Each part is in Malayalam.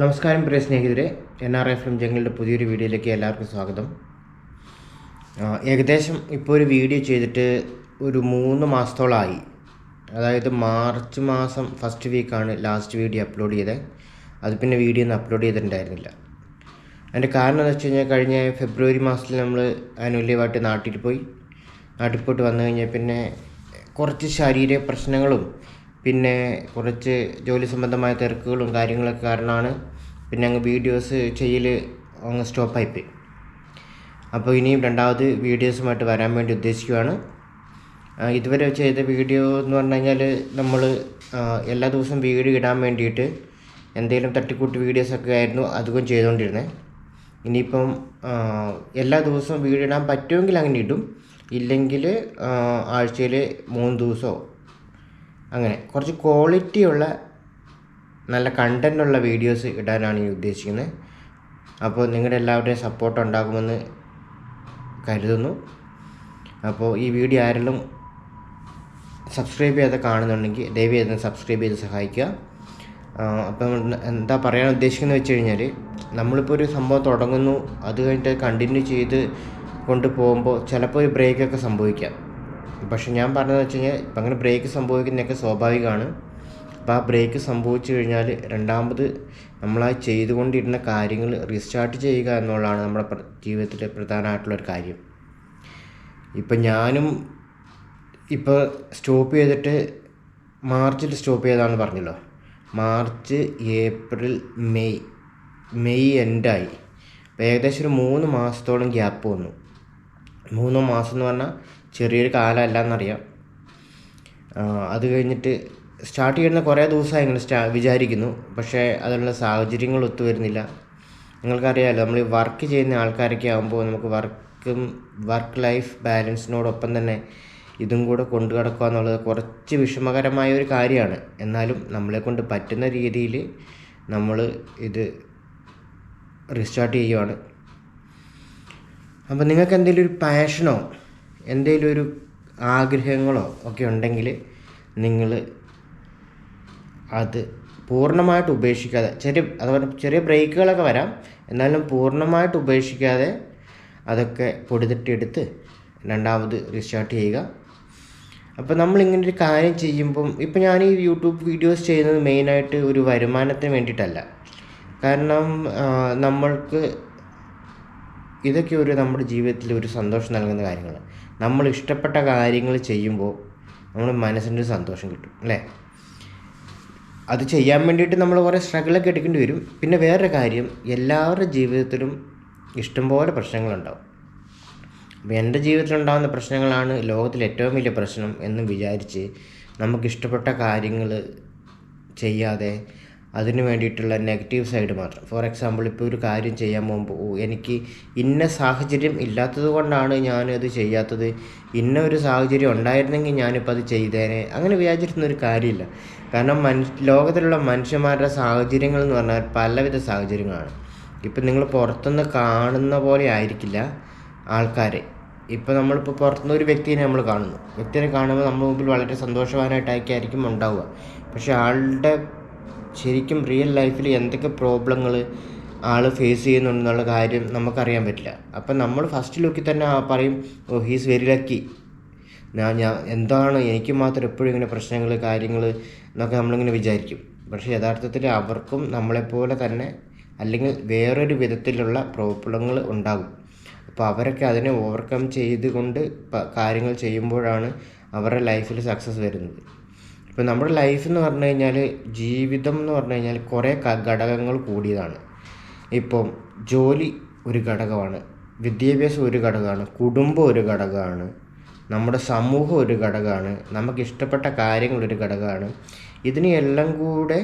നമസ്കാരം പ്രിയ സ്നേഹിതരെ എൻ ആർ എഫ് എം ജംഗിളുടെ പുതിയൊരു വീഡിയോയിലേക്ക് എല്ലാവർക്കും സ്വാഗതം. ഏകദേശം ഇപ്പോൾ ഒരു വീഡിയോ ചെയ്തിട്ട് ഒരു മൂന്ന് മാസത്തോളമായി അതായത് മാർച്ച് മാസം ഫസ്റ്റ് വീക്കാണ് ലാസ്റ്റ് വീഡിയോ അപ്ലോഡ് ചെയ്തത്. അത് പിന്നെ വീഡിയോ ഒന്നും അപ്ലോഡ് ചെയ്തിട്ടുണ്ടായിരുന്നില്ല. അതിന്റെ കാരണം എന്ന് വെച്ച് കഴിഞ്ഞാൽ കഴിഞ്ഞ ഫെബ്രുവരി മാസത്തിൽ നമ്മൾ ആനുവല്യമായിട്ട് നാട്ടിൽ പോയി. നാട്ടിൽ പോയിട്ട് വന്നു കഴിഞ്ഞാൽ പിന്നെ കുറച്ച് ശാരീരിക പ്രശ്നങ്ങളും പിന്നെ കുറച്ച് ജോലി സംബന്ധമായ തിരക്കുകളും കാര്യങ്ങളൊക്കെ കാരണമാണ് പിന്നെ അങ്ങ് വീഡിയോസ് ചെയ്യൽ അങ്ങ് സ്റ്റോപ്പായിപ്പോയി അപ്പോൾ ഇനിയും രണ്ടാമത് വീഡിയോസുമായിട്ട് വരാൻ വേണ്ടി ഉദ്ദേശിക്കുകയാണ് ഇതുവരെ ചെയ്ത വീഡിയോ എന്ന് പറഞ്ഞു കഴിഞ്ഞാൽ നമ്മൾ എല്ലാ ദിവസവും വീഡിയോ ഇടാൻ വേണ്ടിയിട്ട് എന്തെങ്കിലും തട്ടിക്കൂട്ട് വീഡിയോസൊക്കെ ആയിരുന്നു അധികം ചെയ്തുകൊണ്ടിരുന്നത് ഇനിയിപ്പം എല്ലാ ദിവസവും വീഡിയോ ഇടാൻ പറ്റുമെങ്കിൽ അങ്ങനെ ഇടും. ഇല്ലെങ്കിൽ ആഴ്ചയിൽ മൂന്ന് ദിവസമോ അങ്ങനെ കുറച്ച് ക്വാളിറ്റിയുള്ള നല്ല കണ്ടന്റുള്ള വീഡിയോസ് ഇടാനാണ് ഈ ഉദ്ദേശിക്കുന്നത് അപ്പോൾ നിങ്ങളുടെ എല്ലാവരുടെയും സപ്പോർട്ട് ഉണ്ടാകുമെന്ന് കരുതുന്നു. അപ്പോൾ ഈ വീഡിയോ ആരെങ്കിലും സബ്സ്ക്രൈബ് ചെയ്ത് കാണുന്നുണ്ടെങ്കിൽ ദയവ് ചെയ്ത് സബ്സ്ക്രൈബ് ചെയ്ത് സഹായിക്കുക. അപ്പം എന്താ പറയാൻ ഉദ്ദേശിക്കുന്നത് വെച്ച് കഴിഞ്ഞാൽ നമ്മളിപ്പോൾ ഒരു സംഭവം തുടങ്ങുന്നു അത് കഴിഞ്ഞിട്ട് കണ്ടിന്യൂ ചെയ്ത് കൊണ്ട് പോകുമ്പോൾ ചിലപ്പോൾ ഒരു ബ്രേക്കൊക്കെ സംഭവിക്കാം. പക്ഷെ ഞാൻ പറഞ്ഞതെന്ന് വെച്ച് കഴിഞ്ഞാൽ ഇപ്പം അങ്ങനെ ബ്രേക്ക് സംഭവിക്കുന്നതൊക്കെ സ്വാഭാവികമാണ്. അപ്പോൾ ആ ബ്രേക്ക് സംഭവിച്ചു കഴിഞ്ഞാൽ രണ്ടാമത് നമ്മളാ ചെയ്തുകൊണ്ടിരുന്ന കാര്യങ്ങൾ റീസ്റ്റാർട്ട് ചെയ്യുക എന്നുള്ളതാണ് നമ്മുടെ ജീവിതത്തിലെ പ്രധാനമായിട്ടുള്ളൊരു കാര്യം. ഇപ്പം ഞാനും ഇപ്പോൾ സ്റ്റോപ്പ് ചെയ്തിട്ട് മാർച്ചിൽ സ്റ്റോപ്പ് ചെയ്താന്ന് പറഞ്ഞല്ലോ. മാർച്ച് ഏപ്രിൽ മെയ് മെയ് എൻഡായി അപ്പോൾ ഏകദേശം ഒരു മൂന്ന് മാസത്തോളം ഗ്യാപ്പ് വന്നു. മൂന്ന് മാസം എന്ന് പറഞ്ഞാൽ ചെറിയൊരു കാലമല്ല എന്നറിയാം അത് കഴിഞ്ഞിട്ട് സ്റ്റാർട്ട് ചെയ്യുന്ന കുറേ ദിവസമായി ഇങ്ങനെ സ്റ്റാ വിചാരിക്കുന്നു. പക്ഷേ അതിനുള്ള സാഹചര്യങ്ങൾ ഒത്തുവരുന്നില്ല നിങ്ങൾക്കറിയാമല്ലോ നമ്മൾ വർക്ക് ചെയ്യുന്ന ആൾക്കാരൊക്കെ ആകുമ്പോൾ നമുക്ക് വർക്കും വർക്ക് ലൈഫ് ബാലൻസിനോടൊപ്പം തന്നെ ഇതും കൂടെ കൊണ്ടു കിടക്കുക എന്നുള്ളത് കുറച്ച് വിഷമകരമായ ഒരു കാര്യമാണ്. എന്നാലും നമ്മളെ കൊണ്ട് പറ്റുന്ന രീതിയിൽ നമ്മൾ ഇത് റീസ്റ്റാർട്ട് ചെയ്യുവാണ്. അപ്പോൾ നിങ്ങൾക്ക് എന്തെങ്കിലും ഒരു പാഷനോ എന്തെങ്കിലും ഒരു ആഗ്രഹങ്ങളോ ഒക്കെ ഉണ്ടെങ്കിൽ നിങ്ങൾ അത് പൂർണമായിട്ട് ഉപേക്ഷിക്കാതെ ചെറിയ അതുപോലെ ചെറിയ ബ്രേക്കുകളൊക്കെ വരാം. എന്നാലും പൂർണമായിട്ട് ഉപേക്ഷിക്കാതെ അതൊക്കെ പൊടിതട്ടിയെടുത്ത് രണ്ടാമത് റീസ്റ്റാർട്ട് ചെയ്യുക. അപ്പോൾ നമ്മൾ ഇങ്ങനെ ഒരു കാര്യം ചെയ്യുമ്പം ഇപ്പം ഞാൻ ഈ യൂട്യൂബ് വീഡിയോസ് ചെയ്യുന്നത് മെയിനായിട്ട് ഒരു വരുമാനത്തിന് വേണ്ടിയിട്ടല്ല. കാരണം നമ്മൾക്ക് ഇതൊക്കെ ഒരു നമ്മുടെ ജീവിതത്തിൽ ഒരു സന്തോഷം നൽകുന്ന കാര്യങ്ങളാണ്. നമ്മൾ ഇഷ്ടപ്പെട്ട കാര്യങ്ങൾ ചെയ്യുമ്പോൾ നമ്മുടെ മനസ്സിന്റെ സന്തോഷം കിട്ടും അല്ലേ? അത് ചെയ്യാൻ വേണ്ടിയിട്ട് നമ്മൾ കുറേ സ്ട്രഗിളൊക്കെ എടുക്കേണ്ടി വരും. പിന്നെ വേറൊരു കാര്യം എല്ലാവരുടെ ജീവിതത്തിലും ഇഷ്ടംപോലെ പ്രശ്നങ്ങളുണ്ടാവും. അപ്പോൾ എന്റെ ജീവിതത്തിലുണ്ടാകുന്ന പ്രശ്നങ്ങളാണ് ലോകത്തിലെ ഏറ്റവും വലിയ പ്രശ്നം എന്ന് വിചാരിച്ച് നമുക്കിഷ്ടപ്പെട്ട കാര്യങ്ങൾ ചെയ്യാതെ അതിന് വേണ്ടിയിട്ടുള്ള നെഗറ്റീവ് സൈഡ് മാത്രം. ഫോർ എക്സാമ്പിൾ ഇപ്പോൾ ഒരു കാര്യം ചെയ്യാൻ പോകുമ്പോൾ എനിക്ക് ഇന്ന സാഹചര്യം ഇല്ലാത്തത് കൊണ്ടാണ് ഞാനത് ചെയ്യാത്തത്. ഇന്ന ഒരു സാഹചര്യം ഉണ്ടായിരുന്നെങ്കിൽ ഞാനിപ്പോൾ അത് ചെയ്തേനെ. അങ്ങനെ വിചാരിച്ചിരുന്ന ഒരു കാര്യമില്ല. കാരണം മനു ലോകത്തിലുള്ള മനുഷ്യന്മാരുടെ സാഹചര്യങ്ങൾ എന്ന് പറഞ്ഞാൽ പലവിധ സാഹചര്യങ്ങളാണ്. ഇപ്പം നിങ്ങൾ പുറത്തുനിന്ന് കാണുന്ന പോലെ ആയിരിക്കില്ല ആൾക്കാരെ. ഇപ്പോൾ നമ്മളിപ്പോൾ പുറത്തുനിന്ന് ഒരു വ്യക്തിയെ നമ്മൾ കാണുന്നു. വ്യക്തിയെ കാണുമ്പോൾ നമ്മുടെ മുമ്പിൽ വളരെ സന്തോഷവാനായിട്ടായിരിക്കും ഉണ്ടാവുക. പക്ഷേ ആളുടെ ശരിക്കും റിയൽ ലൈഫിൽ എന്തൊക്കെ പ്രോബ്ലങ്ങൾ ആൾ ഫേസ് ചെയ്യുന്നുണ്ടെന്നുള്ള കാര്യം നമുക്കറിയാൻ പറ്റില്ല. അപ്പം നമ്മൾ ഫസ്റ്റ് ലുക്കിൽ തന്നെ പറയും ഓ ഹീസ് വെരി ലക്കി ഞാൻ ഞാൻ എന്താണ്? എനിക്ക് മാത്രം എപ്പോഴും ഇങ്ങനെ പ്രശ്നങ്ങൾ കാര്യങ്ങൾ എന്നൊക്കെ നമ്മളിങ്ങനെ വിചാരിക്കും. പക്ഷേ യഥാർത്ഥത്തിൽ അവർക്കും നമ്മളെപ്പോലെ തന്നെ അല്ലെങ്കിൽ വേറൊരു വിധത്തിലുള്ള പ്രോബ്ലങ്ങൾ ഉണ്ടാകും. അപ്പോൾ അവരൊക്കെ അതിനെ ഓവർകം ചെയ്തുകൊണ്ട് കാര്യങ്ങൾ ചെയ്യുമ്പോഴാണ് അവരുടെ ലൈഫിൽ സക്സസ് വരുന്നത്. ഇപ്പോൾ നമ്മുടെ ലൈഫ് എന്ന് പറഞ്ഞു കഴിഞ്ഞാൽ ജീവിതം എന്ന് പറഞ്ഞു കഴിഞ്ഞാൽ കുറേ ഘടകങ്ങൾ കൂടിയതാണ്. ഇപ്പം ജോലി ഒരു ഘടകമാണ് വിദ്യാഭ്യാസം ഒരു ഘടകമാണ് കുടുംബം ഒരു ഘടകമാണ് നമ്മുടെ സമൂഹം ഒരു ഘടകമാണ് നമുക്ക് ഇഷ്ടപ്പെട്ട കാര്യങ്ങൾ ഒരു ഘടകമാണ്. ഇതിനെയെല്ലാം കൂടെ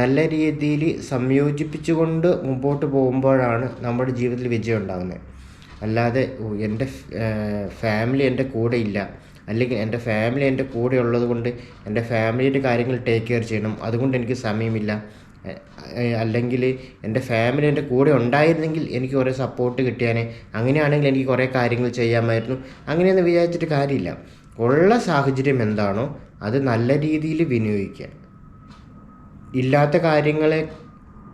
നല്ല രീതിയിൽ സംയോജിപ്പിച്ചുകൊണ്ട് മുമ്പോട്ട് പോകുമ്പോഴാണ് നമ്മുടെ ജീവിതത്തിൽ വിജയം ഉണ്ടാകുന്നത് അല്ലാതെ എന്റെ ഫാമിലി എന്റെ കൂടെ ഇല്ല. അല്ലെങ്കിൽ എന്റെ ഫാമിലി എന്റെ കൂടെ ഉള്ളത് കൊണ്ട് എന്റെ ഫാമിലിയുടെ കാര്യങ്ങൾ ടേക്ക് കെയർ ചെയ്യണം. അതുകൊണ്ട് എനിക്ക് സമയമില്ല. അല്ലെങ്കിൽ എന്റെ ഫാമിലി എന്റെ കൂടെ ഉണ്ടായിരുന്നെങ്കിൽ എനിക്ക് കുറേ സപ്പോർട്ട് കിട്ടിയാനെ. അങ്ങനെയാണെങ്കിൽ എനിക്ക് കുറേ കാര്യങ്ങൾ ചെയ്യാമായിരുന്നു. അങ്ങനെയൊന്നും വിചാരിച്ചിട്ട് കാര്യമില്ല. ഉള്ള സാഹചര്യം എന്താണോ അത് നല്ല രീതിയിൽ വിനിയോഗിക്കുക. ഇല്ലാത്ത കാര്യങ്ങളെ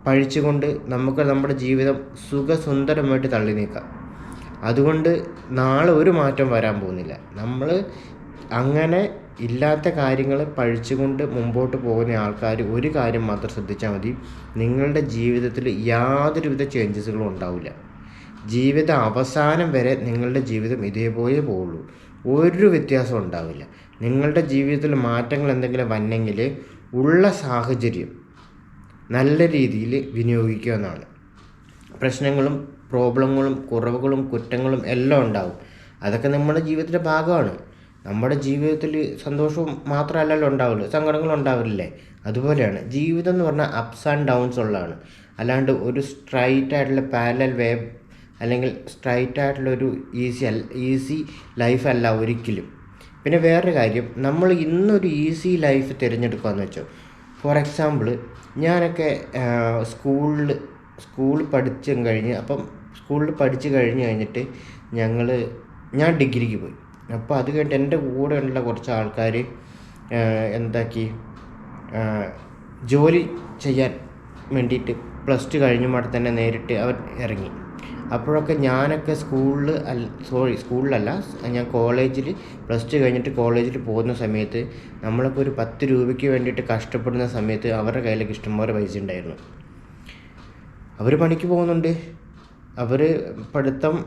പഴിച്ചുകൊണ്ട് നമുക്ക് നമ്മുടെ ജീവിതം സുഖസുന്ദരമായിട്ട് തള്ളി നീക്കാം. അതുകൊണ്ട് നാളെ ഒരു മാറ്റം വരാൻ പോകുന്നില്ല. നമ്മൾ അങ്ങനെ ഇല്ലാത്ത കാര്യങ്ങൾ പഴിച്ചുകൊണ്ട് മുമ്പോട്ട് പോകുന്ന ആൾക്കാർ ഒരു കാര്യം മാത്രം ശ്രദ്ധിച്ചാൽ മതി. നിങ്ങളുടെ ജീവിതത്തിൽ യാതൊരുവിധ ചേഞ്ചസുകളും ഉണ്ടാവില്ല ജീവിത അവസാനം വരെ നിങ്ങളുടെ ജീവിതം ഇതേപോലെ പോവുള്ളൂ ഒരു വ്യത്യാസം ഉണ്ടാവില്ല. നിങ്ങളുടെ ജീവിതത്തിൽ മാറ്റങ്ങൾ എന്തെങ്കിലും വന്നെങ്കിൽ ഉള്ള സാഹചര്യം നല്ല രീതിയിൽ വിനിയോഗിക്കുക എന്നാണ്. പ്രശ്നങ്ങളും പ്രോബ്ലങ്ങളും കുറവുകളും കുറ്റങ്ങളും എല്ലാം ഉണ്ടാവും. അതൊക്കെ നമ്മുടെ ജീവിതത്തിന്റെ ഭാഗമാണ്. നമ്മുടെ ജീവിതത്തിൽ സന്തോഷവും മാത്രമല്ലല്ലോ ഉണ്ടാവുള്ളൂ. സങ്കടങ്ങളും ഉണ്ടാവില്ലേ? അതുപോലെയാണ്. ജീവിതം എന്ന് പറഞ്ഞാൽ അപ്സ് ആൻഡ് ഡൗൺസ് ഉള്ളതാണ്. അല്ലാണ്ട് ഒരു സ്ട്രൈറ്റ് ആയിട്ടുള്ള പാരലൽ വേ അല്ലെങ്കിൽ സ്ട്രൈറ്റ് ആയിട്ടുള്ള ഒരു ഈസി അല്ല ഈസി ലൈഫ് അല്ല ഒരിക്കലും. പിന്നെ വേറൊരു കാര്യം. നമ്മൾ ഇന്നൊരു ഈസി ലൈഫ് തിരഞ്ഞെടുക്കുകയെന്ന് വെച്ചോ. ഫോർ എക്സാമ്പിൾ ഞാനൊക്കെ സ്കൂളിൽ സ്കൂൾ പഠിച്ചും കഴിഞ്ഞ് അപ്പം സ്കൂളിൽ പഠിച്ച് കഴിഞ്ഞ് കഴിഞ്ഞിട്ട് ഞങ്ങൾ ഞാൻ ഡിഗ്രിക്ക് പോയി. അപ്പോൾ അത് കഴിഞ്ഞിട്ട് എന്റെ കൂടെ ഉള്ള കുറച്ച് ആൾക്കാർ എന്താക്കി ജോലി ചെയ്യാൻ വേണ്ടിയിട്ട് പ്ലസ് ടു കഴിഞ്ഞപാടെ തന്നെ നേരിട്ട് അവർ ഇറങ്ങി. അപ്പോഴൊക്കെ ഞാനൊക്കെ സ്കൂളിൽ അല്ല സോറി സ്കൂളിലല്ല ഞാൻ കോളേജിൽ പ്ലസ് ടു കഴിഞ്ഞിട്ട് കോളേജിൽ പോകുന്ന സമയത്ത് നമ്മളൊക്കെ ഒരു പത്ത് രൂപയ്ക്ക് വേണ്ടിയിട്ട് കഷ്ടപ്പെടുന്ന സമയത്ത് അവരുടെ കയ്യിലേക്ക് ഇഷ്ടംപോലെ പൈസ ഉണ്ടായിരുന്നു. അവർ പണിക്ക് പോകുന്നുണ്ട്. അവർ പഠിത്തം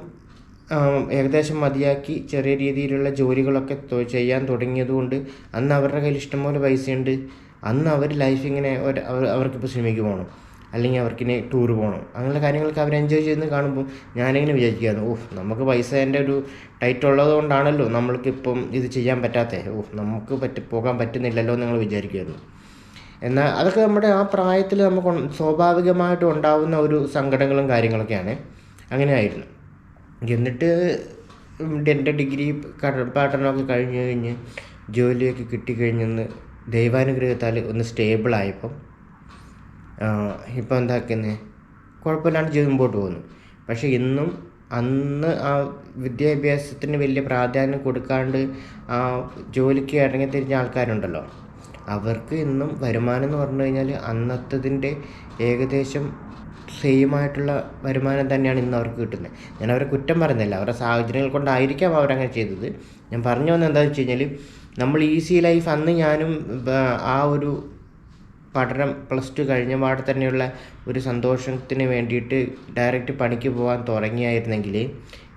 ഏകദേശം മതിയാക്കി ചെറിയ രീതിയിലുള്ള ജോലികളൊക്കെ ചെയ്യാൻ തുടങ്ങിയതുകൊണ്ട് അന്ന് അവരുടെ കയ്യിൽ ഇഷ്ടംപോലെ പൈസയുണ്ട്. അന്ന് അവർ ലൈഫ് ഇങ്ങനെ അവർക്കിപ്പോൾ സിനിമയ്ക്ക് പോകണം അല്ലെങ്കിൽ അവർക്കിനി ടൂർ പോകണം അങ്ങനെയുള്ള കാര്യങ്ങളൊക്കെ അവർ എൻജോയ് ചെയ്യുന്ന കാണുമ്പോൾ ഞാനിങ്ങനെ വിചാരിക്കുകയാണ്. ഓഹ് നമുക്ക് പൈസേന്റെ ഒരു ടൈറ്റ് ഉള്ളത് കൊണ്ടാണല്ലോ നമ്മൾക്കിപ്പം ഇത് ചെയ്യാൻ പറ്റാത്തത് ഓഹ് നമുക്ക് പറ്റി പോകാൻ പറ്റുന്നില്ലല്ലോ എന്ന് നിങ്ങൾ വിചാരിക്കുമായിരുന്നു എന്നാൽ അതൊക്കെ നമ്മുടെ ആ പ്രായത്തിൽ നമുക്ക് സ്വാഭാവികമായിട്ട് ഉണ്ടാകുന്ന ഒരു സങ്കടങ്ങളും കാര്യങ്ങളൊക്കെയാണ്. അങ്ങനെ ആയിരുന്നു എന്നിട്ട് എന്റെ ഡിഗ്രി പഠനമൊക്കെ കഴിഞ്ഞ് കഴിഞ്ഞ് ജോലിയൊക്കെ കിട്ടിക്കഴിഞ്ഞെന്ന് ദൈവാനുഗ്രഹത്താൽ ഒന്ന് സ്റ്റേബിളായപ്പം ഇപ്പോൾ എന്താക്കുന്നത് കുഴപ്പമില്ലാണ്ട് ജീവിതം മുമ്പോട്ട് പോകുന്നു. പക്ഷേ ഇന്നും അന്ന് ആ വിദ്യാഭ്യാസത്തിന് വലിയ പ്രാധാന്യം കൊടുക്കാണ്ട് ആ ജോലിക്ക് ഇറങ്ങി തിരിഞ്ഞ ആൾക്കാരുണ്ടല്ലോ. അവർക്ക് ഇന്നും വരുമാനം എന്ന് പറഞ്ഞു കഴിഞ്ഞാൽ അന്നത്തതിന്റെ ഏകദേശം സെയിം ആയിട്ടുള്ള വരുമാനം തന്നെയാണ് ഇന്ന് അവർക്ക് കിട്ടുന്നത് ഞാൻ അവരെ കുറ്റം പറയുന്നില്ല. അവരുടെ സാഹചര്യങ്ങൾ കൊണ്ടായിരിക്കാം അവരങ്ങനെ ചെയ്തത്. ഞാൻ പറഞ്ഞു വന്നത് എന്താണെന്ന് വെച്ച് കഴിഞ്ഞാൽ നമ്മൾ ഈസി ലൈഫ് അന്ന് ഞാനും ആ ഒരു പഠനം പ്ലസ് ടു കഴിഞ്ഞ പാടെ തന്നെയുള്ള ഒരു സന്തോഷത്തിന് വേണ്ടിയിട്ട് ഡയറക്റ്റ് പണിക്ക് പോകാൻ തുടങ്ങിയായിരുന്നെങ്കിൽ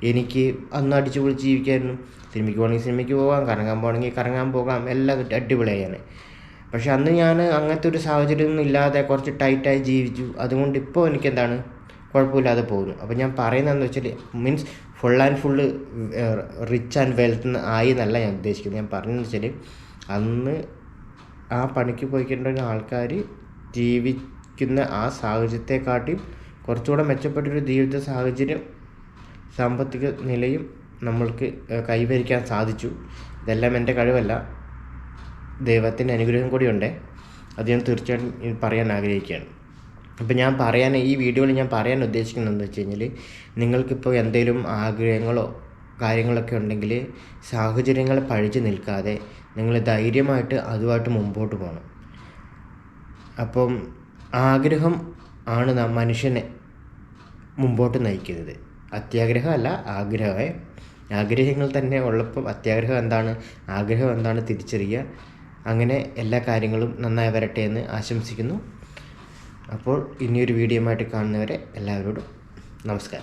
എനിക്ക് അന്ന് അടിച്ചു പൊളിച്ച് ജീവിക്കായിരുന്നു. സിനിമയ്ക്ക് പോകണമെങ്കിൽ സിനിമയ്ക്ക് പോകാം കറങ്ങാൻ പോകണമെങ്കിൽ കറങ്ങാൻ പോകാം. എല്ലാം അടിപൊളിയാണ് പക്ഷെ അന്ന് ഞാൻ അങ്ങനത്തെ ഒരു സാഹചര്യമൊന്നും ഇല്ലാതെ കുറച്ച് ടൈറ്റായി ജീവിച്ചു. അതുകൊണ്ട് ഇപ്പോൾ എനിക്കെന്താണ്? കുഴപ്പമില്ലാതെ പോകുന്നു. അപ്പോൾ ഞാൻ പറയുന്നതെന്ന് വെച്ചാൽ means full and full rich and wealth ആയി എന്നല്ല ഞാൻ ഉദ്ദേശിക്കുന്നത്. ഞാൻ പറഞ്ഞതെന്ന് വെച്ചാൽ അന്ന് ആ പണിക്ക് പോയിക്കൊണ്ടിരുന്ന ആൾക്കാർ ജീവിക്കുന്ന ആ സാഹചര്യത്തെക്കാട്ടിയും കുറച്ചുകൂടെ മെച്ചപ്പെട്ടൊരു ജീവിത സാഹചര്യം സാമ്പത്തിക നിലയും നമ്മൾക്ക് കൈവരിക്കാൻ സാധിച്ചു. ഇതെല്ലാം എന്റെ കഴിവല്ല. ദൈവത്തിന്റെ അനുഗ്രഹം കൂടിയുണ്ട്. അത് ഞാൻ തീർച്ചയായിട്ടും പറയാൻ ആഗ്രഹിക്കുകയാണ്. അപ്പോൾ ഞാൻ പറയാൻ ഈ വീഡിയോയിൽ ഞാൻ പറയാൻ ഉദ്ദേശിക്കുന്നത് എന്താ വെച്ച് കഴിഞ്ഞാൽ നിങ്ങൾക്കിപ്പോൾ എന്തെങ്കിലും ആഗ്രഹങ്ങളോ കാര്യങ്ങളൊക്കെ ഉണ്ടെങ്കിൽ സാഹചര്യങ്ങളെ പഴിച്ചു നിൽക്കാതെ നിങ്ങൾ ധൈര്യമായിട്ട് അതുമായിട്ട് മുമ്പോട്ട് പോകണം. അപ്പം ആഗ്രഹം ആണ് മനുഷ്യനെ മുമ്പോട്ട് നയിക്കുന്നത്. അത്യാഗ്രഹമല്ല ആഗ്രഹമേ. ആഗ്രഹങ്ങൾ തന്നെ ഉള്ളപ്പോൾ അത്യാഗ്രഹം എന്താണ്? ആഗ്രഹം എന്താണ് തിരിച്ചറിയുക. അങ്ങനെ എല്ലാ കാര്യങ്ങളും നന്നായി വരട്ടെ എന്ന് ആശംസിക്കുന്നു. അപ്പോൾ ഇനിയൊരു വീഡിയോ ആയിട്ട് കാണുന്നവരെ എല്ലാവരോടും നമസ്കാരം.